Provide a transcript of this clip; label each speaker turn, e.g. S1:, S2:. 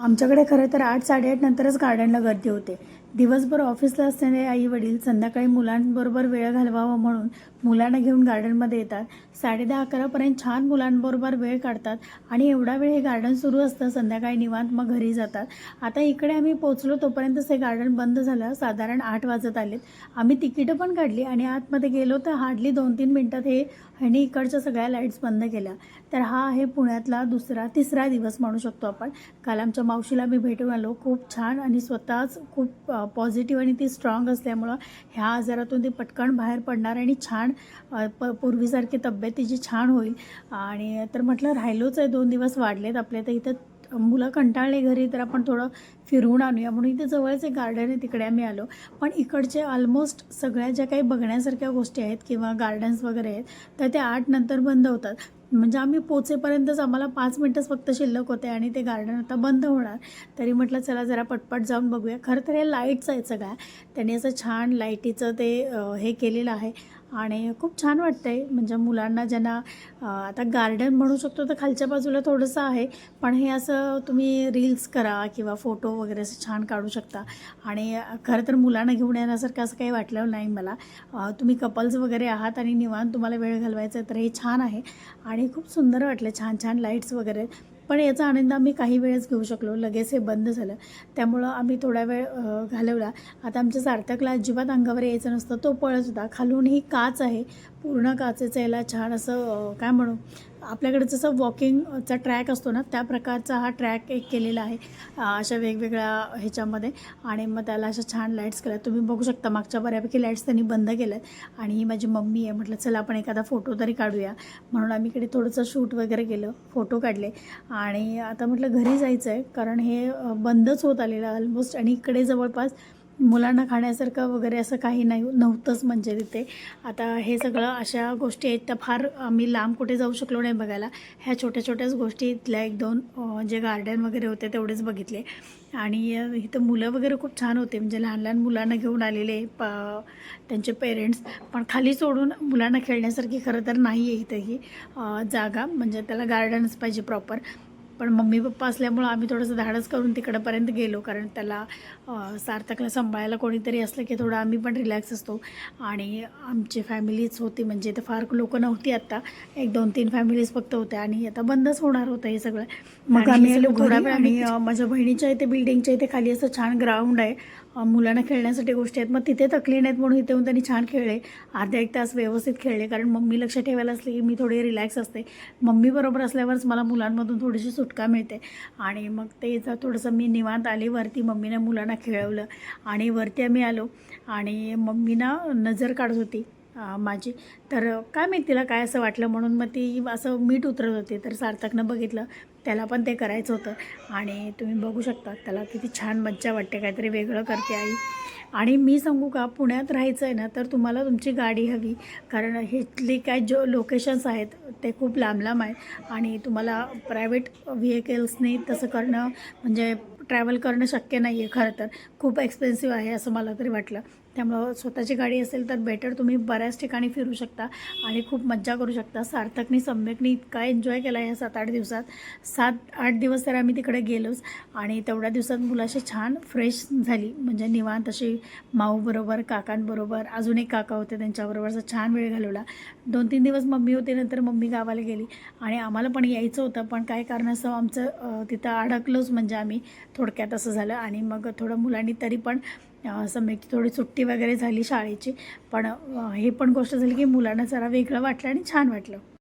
S1: आमच्याकडे खरं तर आठ साडेआठ नंतरच गार्डनला गर्दी होते. दिवसभर ऑफिसला असणारे आई वडील संध्याकाळी मुलांबरोबर वेळ घालवावा म्हणून मुलांना घेऊन गार्डनमध्ये येतात. साडे दहा अकरापर्यंत छान मुलांबरोबर वेळ काढतात आणि एवढा वेळ हे गार्डन सुरू असतं संध्याकाळी निवांत मग घरी जातात. आता इकडे आम्ही पोचलो तोपर्यंतच हे गार्डन बंद झालं. साधारण आठ वाजत आलेत. आम्ही तिकीटं पण काढली आणि आतमध्ये गेलो तर हार्डली दोन तीन मिनटात हे ह्यांनी इकडच्या सगळ्या लाईट्स बंद केल्या. तर हा आहे पुण्यातला दुसरा तिसरा दिवस म्हणू शकतो आपण. काल आमच्या मावशीला मी भेटून आलो. खूप छान आणि स्वतःच खूप पॉझिटिव्ह आणि ती स्ट्रॉंग असल्यामुळं ह्या आजारातून ती पटकन बाहेर पडणार आणि छान प पूर्वीसारखी तब्येत तिची छान होईल. आणि तर म्हटलं राहिलोच आहे दोन दिवस वाढलेत आपल्या तर इथं मुलं कंटाळले घरी तर आपण थोडं फिरवून आणूया. म्हणून इथे जवळच एक गार्डन आहे तिकडे आम्ही आलो. पण इकडचे ऑलमोस्ट सगळ्या ज्या काही बघण्यासारख्या गोष्टी आहेत किंवा गार्डन्स वगैरे आहेत तर ते आठ नंतर बंद होतात. म्हणजे आम्ही पोचेपर्यंतच आम्हाला पाच मिनटंच फक्त शिल्लक होते आणि ते गार्डन आता बंद होणार. तरी म्हटलं चला जरा पटपट जाऊन बघूया. खरं तर हे लाईट्स आहेत सगळ्या. त्यांनी असं छान लाईटीचं ते हे केलेलं आहे. आणि खूप छान वाटतंय. म्हणजे मुलांना ज्यांना आता गार्डन म्हणू शकतो तर खालच्या बाजूला थोडंसं आहे. पण हे असं तुम्ही रील्स करा किंवा फोटो वगैरे असं छान काढू शकता. आणि खरं तर मुलांना घेऊन येण्यासारखं असं काही वाटलं नाही मला. तुम्ही कपल्स वगैरे आहात आणि निवांत तुम्हाला वेळ घालवायचा आहे तर हे छान आहे. आणि खूप सुंदर वाटलं छान छान लाईट्स वगैरे. पण याचा आनंद आम्ही काही वेळेस घेऊ शकलो. लगेच हे बंद झालं. त्यामुळं आम्ही थोडा वेळ घालवला. आता आमच्या सार्थकला अजिबात अंगावर यायचं नसतं. तो पळत होता. खालून ही काच आहे. पूर्ण काचेचं याला छान असं काय म्हणू? आपल्याकडे जसं वॉकिंगचा ट्रॅक असतो ना त्या प्रकारचा हा ट्रॅक एक केलेला आहे अशा वेगवेगळ्या ह्याच्यामध्ये. आणि मग त्याला अशा छान लाईट्स केल्या तुम्ही बघू शकता मागच्या बऱ्यापैकी लाईट्स त्यांनी बंद केल्या आहेत आणि ही माझी मम्मी आहे म्हटलं चला आपण एखादा फोटो तरी काढूया. म्हणून आम्ही इकडे थोडंसं शूट वगैरे केलं फोटो काढले. आणि आता म्हटलं घरी जायचं आहे कारण हे बंदच होत आलेलं ऑलमोस्ट आणि इकडे जवळपास मुलांना खाण्यासारखं वगैरे असं काही नाही नव्हतंच म्हणजे तिथे. आता हे सगळं अशा गोष्टी आहेत त्या फार आम्ही लांब कुठे जाऊ शकलो नाही बघायला. ह्या छोट्या छोट्याच गोष्टी इथल्या एक दोन जे गार्डन वगैरे होते तेवढेच बघितले. आणि इथं मुलं वगैरे खूप छान होते. म्हणजे लहान लहान मुलांना घेऊन आलेले प त्यांचे पेरेंट्स पण खाली सोडून मुलांना खेळण्यासारखी खरं तर नाही आहे इथं ही जागा. म्हणजे त्याला गार्डनच पाहिजे प्रॉपर पण मम्मी पप्पा असल्यामुळं आम्ही थोडंसं धाडस करून तिकडंपर्यंत गेलो. कारण त्याला सार्थकला सांभाळायला कोणीतरी असलं की थोडं आम्ही पण रिलॅक्स असतो. आणि आमची फॅमिलीच होती म्हणजे इथं फार लोकं नव्हती आत्ता. एक दोन तीन फॅमिलीज फक्त होत्या आणि आता बंदच होणार होतं हे सगळं. मग आम्ही आणि माझ्या बहिणीच्या इथे बिल्डिंगच्या इथे खाली असं छान ग्राउंड आहे. मुलांना खेळण्यासाठी गोष्टी आहेत. मग तिथे थकली नाहीत म्हणून इथे येऊन त्यांनी छान खेळले. अर्धा एक तास व्यवस्थित खेळले. कारण मम्मी लक्ष ठेवायला असले की मी थोडी रिलॅक्स असते. मम्मी बरोबर असल्यावरच मला मुलांमधून थोडीशी सुटका मिळते. आणि मग ते जर थोडंसं मी निवांत आली वरती मम्मीने मुलांना खेळवलं आणि वरती आम्ही आलो आणि मम्मीना नजर काढत होती माझी. तर काय माहिती तिला काय असं वाटलं म्हणून मग ती असं मीठ उतरत होती. तर सार्थकनं बघितलं. त्याला पण ते करायचं होतं. आणि तुम्ही बघू शकता त्याला किती छान मज्जा वाटते काहीतरी वेगळं करते आई. आणि मी सांगू का पुण्यात राहायचं आहे ना तर तुम्हाला तुमची गाडी हवी. कारण इथली काय जो लोकेशन्स आहेत ते खूप लांब लांब आहेत. आणि तुम्हाला प्रायव्हेट व्हेकल्सने तसं करणं म्हणजे ट्रॅव्हल करणं शक्य नाही आहे खरं तर. खूप एक्सपेन्सिव्ह आहे असं मला तरी वाटलं. त्यामुळं स्वतःची गाडी असेल तर बेटर तुम्ही बऱ्याच ठिकाणी फिरू शकता आणि खूप मज्जा करू शकता. सार्थकनी सम्यकनी इतका एन्जॉय केला या सात आठ दिवसात. सात आठ दिवस तर आम्ही तिकडे गेलोच आणि तेवढ्या दिवसात मुलाशी छान फ्रेश झाली. म्हणजे निवांत अशी माऊबरोबर काकांबरोबर अजून एक काका होते त्यांच्याबरोबर असा छान वेळ घालवला. दोन तीन दिवस मम्मी होती नंतर मम्मी गावाला गेली आणि आम्हाला पण यायचं होतं. पण काय कारणास्तव आमचं तिथं अडकलोच म्हणजे आम्ही थोडक्यात असं झालं आणि मग थोडं मुलांनी तरी पण सम्यकची थोडी सुट्टी वगैरे झाली शाळेची. पण हे पण गोष्ट झाली की मुलांना जरा वेगळं वाटलं आणि छान वाटलं.